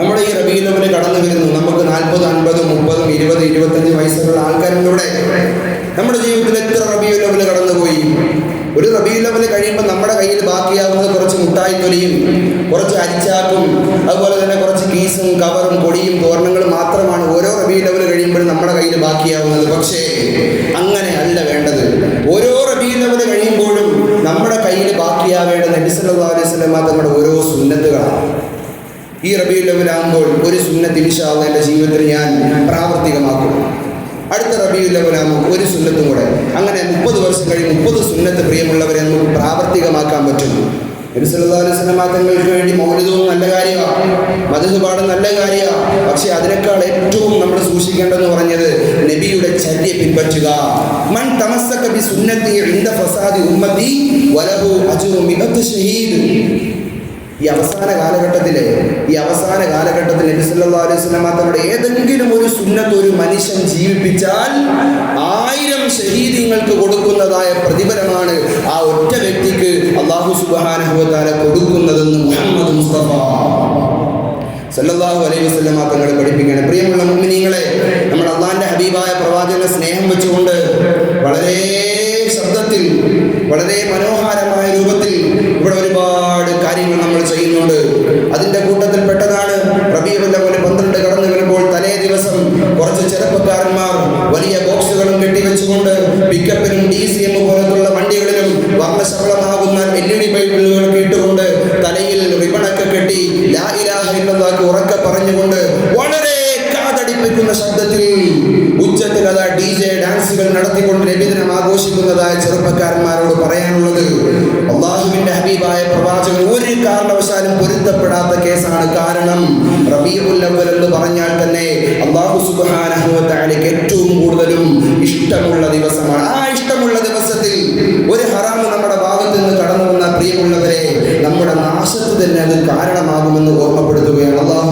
നമ്മുടെ ഈ റബീലവന് കടന്നു വരുന്നു. നമുക്ക് നാൽപ്പത് അൻപത് മുപ്പതും ഇരുപത് ഇരുപത്തഞ്ച് വയസ്സുള്ള ആൾക്കാരിലൂടെ നമ്മുടെ ജീവിതത്തിൽ എത്ര റബീ ലെവൽ കടന്നുപോയി. ഒരു റബീ ലെവൽ കഴിയുമ്പോൾ നമ്മുടെ കയ്യിൽ ബാക്കിയാവുന്നത് കുറച്ച് മുട്ടായി തൊലിയും കുറച്ച് അരിച്ചാക്കും അതുപോലെ തന്നെ കുറച്ച് കീസും കവറും പൊടിയും തോരണങ്ങളും മാത്രമാണ് ഓരോ റബീ ലെവൽ കഴിയുമ്പോഴും നമ്മുടെ കയ്യിൽ ബാക്കിയാവുന്നത്. പക്ഷേ അങ്ങനെ അല്ല വേണ്ടത്. ഓരോ റബീ ലെവൽ കഴിയുമ്പോഴും നമ്മുടെ കയ്യിൽ ബാക്കിയാവേണ്ടത് നബിസല്ലാ അലൈഹി തങ്ങളുടെ ഓരോ സുന്നത്തുകളാണ്. ഈ റബിയുല്ലവലാകുമ്പോൾ ലെവലാകുമ്പോൾ ഒരു സുന്നത്ത് ഇൻഷാള്ള എന്റെ ജീവിതത്തിൽ ഞാൻ പ്രാവർത്തികമാക്കും. അടുത്ത റബിയുല്ലവലാകുമ്പോൾ ലെവലാകുമ്പോൾ ഒരു സുന്നത്തും കൂടെ. അങ്ങനെ മുപ്പത് വർഷം കഴിഞ്ഞ് മുപ്പത് സുന്നത്ത് പ്രിയമുള്ളവരെ നമുക്ക് പ്രാവർത്തികമാക്കാൻ പറ്റും. തങ്ങൾക്ക് വേണ്ടി മൗലികവും നല്ല കാര്യമാണ് മധു പാടും നല്ല കാര്യമാണ് പക്ഷെ അതിനേക്കാൾ ഏറ്റവും നമ്മൾ സൂക്ഷിക്കേണ്ടതെന്ന് പറഞ്ഞത് നബിയുടെ ചര്യ പിൻപറ്റുക. മൺ തമസ്സക ബി സുന്നത്തി ഫസാദി ഉമ്മതി വലഹു ഷഹീദ്. ഈ അവസാന കാലഘട്ടത്തിലെ നബി സല്ലല്ലാഹു അലൈഹി വസല്ലം തങ്ങളുടെ ഏതെങ്കിലും ഒരു സുന്നത്ത് ഒരു മനുഷ്യൻ ജീവിപ്പിച്ചാൽ ആയിരം ഷഹീദിങ്ങൾക്ക് കൊടുക്കുന്നതായ പ്രതിഫലമാണ് ആ ഒറ്റ വ്യക്തിക്ക് അള്ളാഹു സുബ്ഹാനഹു കൊടുക്കുന്നതെന്ന് മുഹമ്മദ് മുസ്തഫ സല്ലല്ലാഹു അലൈഹി വസല്ലം തങ്ങളെ പഠിപ്പിക്കുകയാണ്. പ്രിയമുള്ള മുഅ്മിനീങ്ങളെ നമ്മൾ അള്ളാഹിന്റെ ഹബീബായ പ്രവാചകനെ സ്നേഹം വെച്ചുകൊണ്ട് വളരെ ശബ്ദത്തിൽ വളരെ മനോഹരമായ രൂപത്തിൽ കുറച്ച് ചെറുപ്പക്കാരന്മാർ വലിയ ബോക്സുകളും കെട്ടിവെച്ചുകൊണ്ട് പിക്കപ്പിനും ഡി സി എം പോലത്തുള്ള വണ്ടികളിലും വർണശബളമാകുന്ന എൽ ഇ ഡി ബൈബിളുകളൊക്കെ ഇട്ടുകൊണ്ട് തലയിൽ റിബണൊക്കെ കെട്ടി ലാ ഇലാഹ ഇല്ലല്ലാഹ് ഉറക്കെ പറഞ്ഞുകൊണ്ട് വളരെ കാതടിപ്പിക്കുന്ന ശബ്ദത്തിൽ ഉച്ചത്തിൽ അതാ ഡി ജെ ഡാൻസുകൾ നടത്തിക്കൊണ്ട് രബിദിനം ആഘോഷിക്കുന്നതായ ചെറുപ്പക്കാരന്മാരോട് പറയാനുള്ളത്. അള്ളാഹുവിന്റെ ഹബീബായ പ്രവാചകൻ ഒരു കാരണവശാലും പൊരുത്തപ്പെടാത്ത കേസാണ് കാരണം റബീഉൽ അവ്വൽ എന്ന് പറഞ്ഞാൽ തന്നെ അള്ളാഹു തആലയ്ക്ക് ഏറ്റവും കൂടുതലും ഇഷ്ടമുള്ള ദിവസമാണ്. ആ ഇഷ്ടമുള്ള ദിവസത്തിൽ ഒരു ഹറാമ് നമ്മുടെ ഭാഗത്ത് നിന്ന് കടന്നു വന്ന പ്രിയമുള്ളവരെ നമ്മുടെ നാശത്ത് തന്നെ അത് കാരണമാകുമെന്ന് ഓർമ്മപ്പെടുത്തുകയാണ്. അള്ളാഹു